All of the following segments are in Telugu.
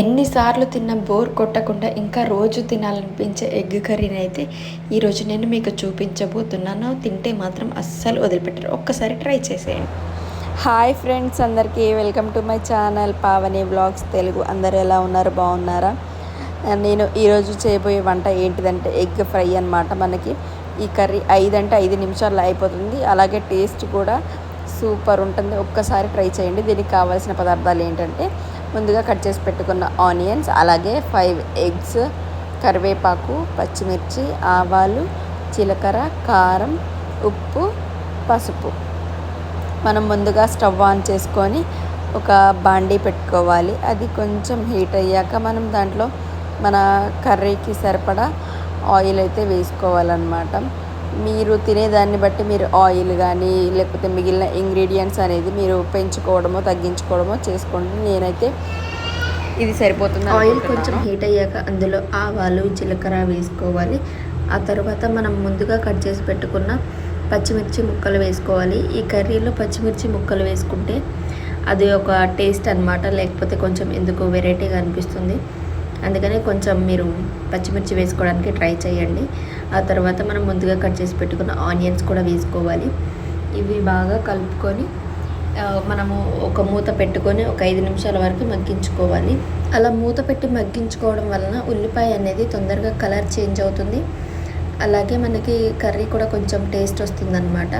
ఎన్నిసార్లు తిన్న బోర్ కొట్టకుండా ఇంకా రోజు తినాలనిపించే ఎగ్ కర్రీని అయితే ఈరోజు నేను మీకు చూపించబోతున్నాను. తింటే మాత్రం అస్సలు వదిలిపెట్టరు. ఒక్కసారి ట్రై చేసేయండి. హాయ్ ఫ్రెండ్స్ అందరికీ welcome to my channel Pavani blogs Telugu. అందరు ఎలా ఉన్నారు? బాగున్నారా? నేను ఈరోజు చేయబోయే వంట ఏంటిదంటే ఎగ్ ఫ్రై అనమాట మనకి. ఈ కర్రీ ఐదు అంటే ఐదు నిమిషాల్లో అయిపోతుంది. అలాగే టేస్ట్ కూడా సూపర్ ఉంటుంది. ఒక్కసారి ట్రై చేయండి. దీనికి కావాల్సిన పదార్థాలు ఏంటంటే ముందుగా కట్ చేసి పెట్టుకున్న ఆనియన్స్ అలాగే ఫైవ్ ఎగ్స్ కరివేపాకు పచ్చిమిర్చి ఆవాలు జీలకర్ర కారం ఉప్పు పసుపు. మనం ముందుగా స్టవ్ ఆన్ చేసుకొని ఒక బాండీ పెట్టుకోవాలి. అది కొంచెం హీట్ అయ్యాక మనం దాంట్లో మన కర్రీకి సరిపడా ఆయిల్ అయితే వేసుకోవాలన్నమాట. మీరు తినేదాన్ని బట్టి మీరు ఆయిల్ కానీ లేకపోతే మిగిలిన ఇంగ్రీడియంట్స్ అనేది మీరు పెంచుకోవడమో తగ్గించుకోవడమో చేసుకోండి. నేనైతే ఇది సరిపోతుంది ఆయిల్ కొంచెం హీట్ అయ్యాక అందులో ఆవాలు జీలకర్ర వేసుకోవాలి. ఆ తర్వాత మనం ముందుగా కట్ చేసి పెట్టుకున్న పచ్చిమిర్చి ముక్కలు వేసుకోవాలి. ఈ కర్రీలో పచ్చిమిర్చి ముక్కలు వేసుకుంటే అది ఒక టేస్ట్ అనమాట లేకపోతే కొంచెం ఎందుకు వెరైటీగా అనిపిస్తుంది. అందుకని కొంచెం మీరు పచ్చిమిర్చి వేసుకోవడానికి ట్రై చేయండి. ఆ తర్వాత మనం ముందుగా కట్ చేసి పెట్టుకున్న ఆనియన్స్ కూడా వేసుకోవాలి. ఇవి బాగా కలుపుకొని మనము ఒక మూత పెట్టుకొని ఒక ఐదు నిమిషాల వరకు మగ్గించుకోవాలి. అలా మూత పెట్టి మగ్గించుకోవడం వలన ఉల్లిపాయ అనేది తొందరగా కలర్ చేంజ్ అవుతుంది. అలాగే మనకి కర్రీ కూడా కొంచెం టేస్ట్ వస్తుందన్నమాట.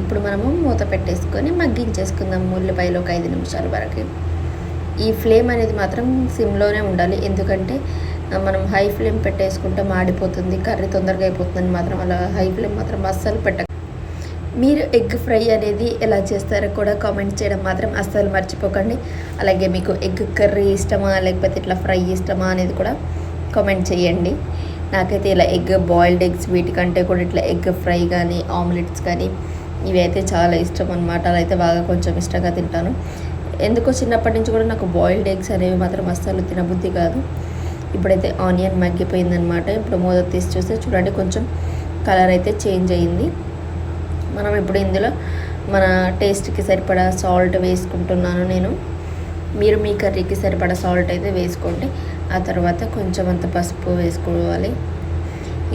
ఇప్పుడు మనము మూత పెట్టేసుకొని మగ్గించేసుకుందాం ఉల్లిపాయలు ఒక ఐదు నిమిషాల వరకు. ఈ ఫ్లేమ్ అనేది మాత్రం సిమ్లోనే ఉండాలి. ఎందుకంటే మనం హై ఫ్లేమ్ పెట్టేసుకుంటే మాడిపోతుంది కర్రీ తొందరగా అయిపోతుందని మాత్రం అలా హై ఫ్లేమ్ మాత్రం అస్సలు పెట్ట మీరు ఎగ్ ఫ్రై అనేది ఎలా చేస్తారో కూడా కామెంట్ చేయడం మాత్రం అస్సలు మర్చిపోకండి. అలాగే మీకు ఎగ్ కర్రీ ఇష్టమా లేకపోతే ఇట్లా ఫ్రై ఇష్టమా అనేది కూడా కామెంట్ చేయండి. నాకైతే ఇలా ఎగ్ బాయిల్డ్ ఎగ్స్ వీటికంటే కూడా ఇట్లా ఎగ్ ఫ్రై కానీ ఆమ్లెట్స్ కానీ ఇవి అయితే చాలా ఇష్టం అనమాట అలా అయితే బాగా కొంచెం ఇష్టంగా తింటాను. ఎందుకో చిన్నప్పటి నుంచి కూడా నాకు బాయిల్డ్ ఎగ్స్ అనేవి మాత్రం అస్సలు తినబుద్ధి కాదు. ఇప్పుడైతే ఆనియన్ మగ్గిపోయిందనమాట ఇప్పుడు మూత తీసి చూస్తే చూడండి కొంచెం కలర్ అయితే చేంజ్ అయింది. మనం ఇప్పుడు ఇందులో మన టేస్ట్కి సరిపడా సాల్ట్ వేసుకుంటున్నాను నేను. మీరు మీ కర్రీకి సరిపడా సాల్ట్ అయితే వేసుకోండి. ఆ తర్వాత కొంచెం అంత పసుపు వేసుకోవాలి.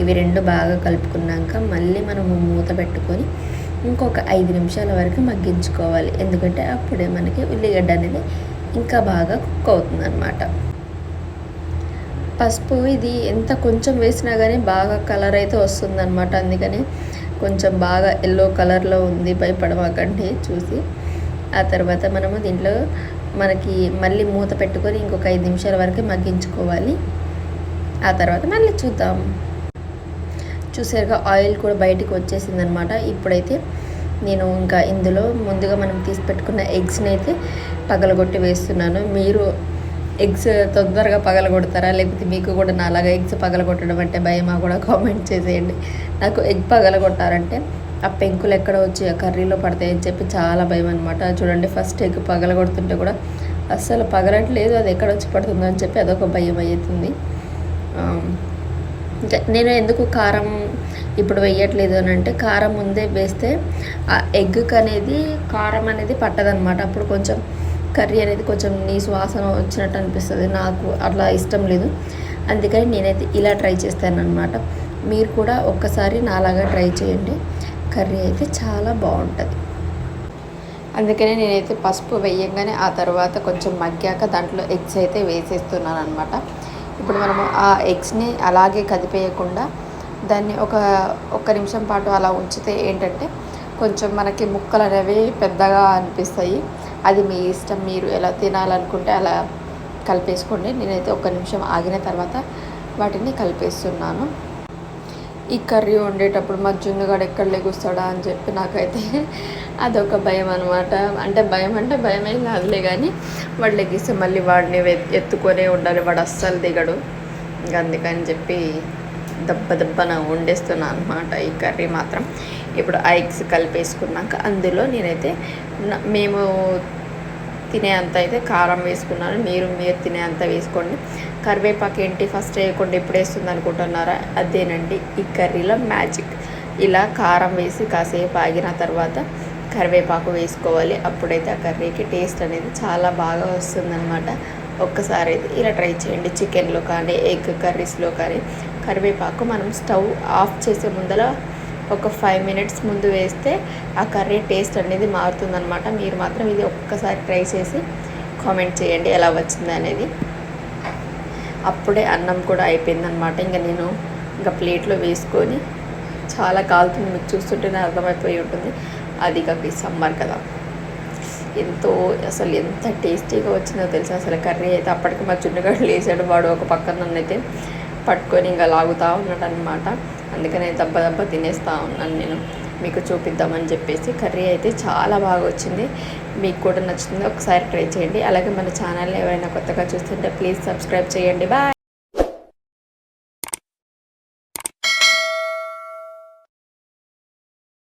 ఇవి రెండు బాగా కలుపుకున్నాక మళ్ళీ మనము మూత పెట్టుకొని ఇంకొక ఐదు నిమిషాల వరకు మగ్గించుకోవాలి. ఎందుకంటే అప్పుడే మనకి ఉల్లిగడ్డ అనేది ఇంకా బాగా కుక్ అవుతుంది అనమాట పసుపు ఇది ఎంత కొంచెం వేసినా కానీ బాగా కలర్ అయితే వస్తుంది అనమాట అందుకని కొంచెం బాగా ఎల్లో కలర్లో ఉంది భయపడమాకండి చూసి. ఆ తర్వాత మనము దీంట్లో మనకి మళ్ళీ మూత పెట్టుకొని ఇంకొక ఐదు నిమిషాల వరకు మగ్గించుకోవాలి. ఆ తర్వాత మళ్ళీ చూద్దాం. చూసారుగా ఆయిల్ కూడా బయటికి వచ్చేసింది అనమాట ఇప్పుడైతే నేను ఇంకా ఇందులో ముందుగా మనం తీసి పెట్టుకున్న ఎగ్స్ని అయితే పగలగొట్టి వేస్తున్నాను. మీరు ఎగ్స్ తొందరగా పగలగొడతారా? లేకపోతే మీకు కూడా నాలాగా ఎగ్స్ పగలగొట్టడం అంటే భయమా కూడా కామెంట్ చేసేయండి. నాకు ఎగ్ పగలగొట్టారంటే ఆ పెంకులు ఎక్కడ వచ్చి ఆ కర్రీలో పడతాయని చెప్పి చాలా భయం అనమాట చూడండి ఫస్ట్ ఎగ్ పగలగొడుతుంటే కూడా అస్సలు పగలట్లేదు అది ఎక్కడ వచ్చి పడుతుందో అని చెప్పి అదొక భయం అవుతుంది నేను ఎందుకు కారం ఇప్పుడు వేయట్లేదు అని అంటే కారం ముందే వేస్తే ఆ ఎగ్కి అనేది కారం అనేది పట్టదనమాట అప్పుడు కొంచెం కర్రీ అనేది కొంచెం నీ సువాసన వచ్చినట్టు అనిపిస్తుంది. నాకు అట్లా ఇష్టం లేదు. అందుకని నేనైతే ఇలా ట్రై చేస్తాను అనమాట మీరు కూడా ఒక్కసారి నాలాగా ట్రై చేయండి. కర్రీ అయితే చాలా బాగుంటుంది. అందుకనే నేనైతే పసుపు వేయంగానే ఆ తర్వాత కొంచెం మగ్గాక దాంట్లో ఎగ్స్ అయితే వేసేస్తున్నాను అనమాట ఇప్పుడు మనము ఆ ఎగ్స్ని అలాగే కదిపేయకుండా దాన్ని ఒక ఒక్క నిమిషం పాటు అలా ఉంచితే ఏంటంటే కొంచెం మనకి ముక్కలు అనేవి పెద్దగా అనిపిస్తాయి. అది మీ ఇష్టం మీరు ఎలా తినాలనుకుంటే అలా కలిపేసుకోండి. నేనైతే ఒక నిమిషం ఆగిన తర్వాత వాటిని కలిపేస్తున్నాను. ఈ కర్రీ వండేటప్పుడు మా జున్నుగాడు ఎక్కడ లెగుస్తాడా అని చెప్పి నాకైతే అదొక భయం అనమాట అంటే భయం అంటే భయమేం కాదులే కానీ వాడు లెగిస్తే మళ్ళీ వాడిని ఎత్తుకొనే ఉండాలి. వాడు అస్సలు దిగడు. ఇంకా అందుకని చెప్పి దెబ్బ దెబ్బన వండేస్తున్నాను అనమాట ఈ కర్రీ మాత్రం. ఇప్పుడు ఐక్స్ కలిపేసుకున్నాక అందులో నేనైతే మేము తినే అంత అయితే కారం వేసుకున్నాను. మీరు మీరు తినే అంత వేసుకోండి. కరివేపాకు ఏంటి? ఫస్ట్ వేయకుండా ఎప్పుడు వేస్తుంది అనుకుంటున్నారా? అదేనండి. ఈ కర్రీలో మ్యాజిక్. ఇలా కారం వేసి కాసేపు ఆగిన తర్వాత కరివేపాకు వేసుకోవాలి. అప్పుడైతే ఆ కర్రీకి టేస్ట్ అనేది చాలా బాగా వస్తుందన్నమాట. ఒక్కసారి అయితే ఇలా ట్రై చేయండి. చికెన్లో కానీ ఎగ్ కర్రీస్లో కానీ. కరివేపాకు మనం స్టవ్ ఆఫ్ చేసే ముందర ఒక ఫైవ్ మినిట్స్ ముందు వేస్తే ఆ కర్రీ టేస్ట్ అనేది మారుతుందనమాట మీరు మాత్రం ఇది ఒక్కసారి ట్రై చేసి కామెంట్ చేయండి ఎలా వచ్చింది అనేది. అప్పుడే అన్నం కూడా అయిపోయిందనమాట ఇంకా నేను ఇంకా ప్లేట్లో వేసుకొని చాలా కాలుతుంది మీకు చూస్తుంటేనే అర్థమైపోయి ఉంటుంది. అది కాక సమ్మర్ కదా. ఎంతో అసలు ఎంత టేస్టీగా వచ్చిందో తెలుసా? అసలు కర్రీ అయితే అప్పటికి మా చున్నగాడు లేచాడు వాడు ఒక పక్కన నన్ను అయితే పట్టుకొని ఇంకా లాగుతూ ఉన్నాడు అనమాట అందుకనే దెబ్బ దెబ్బ తినేస్తూ ఉన్నాను నేను. మీకు చూపిద్దామని చెప్పేసి కర్రీ అయితే చాలా బాగా వచ్చింది. మీకు కూడా నచ్చింది ఒకసారి ట్రై చేయండి. అలాగే మన ఛానల్ని ఎవరైనా కొత్తగా చూస్తుంటే ప్లీజ్ సబ్స్క్రైబ్ చేయండి. బాయ్!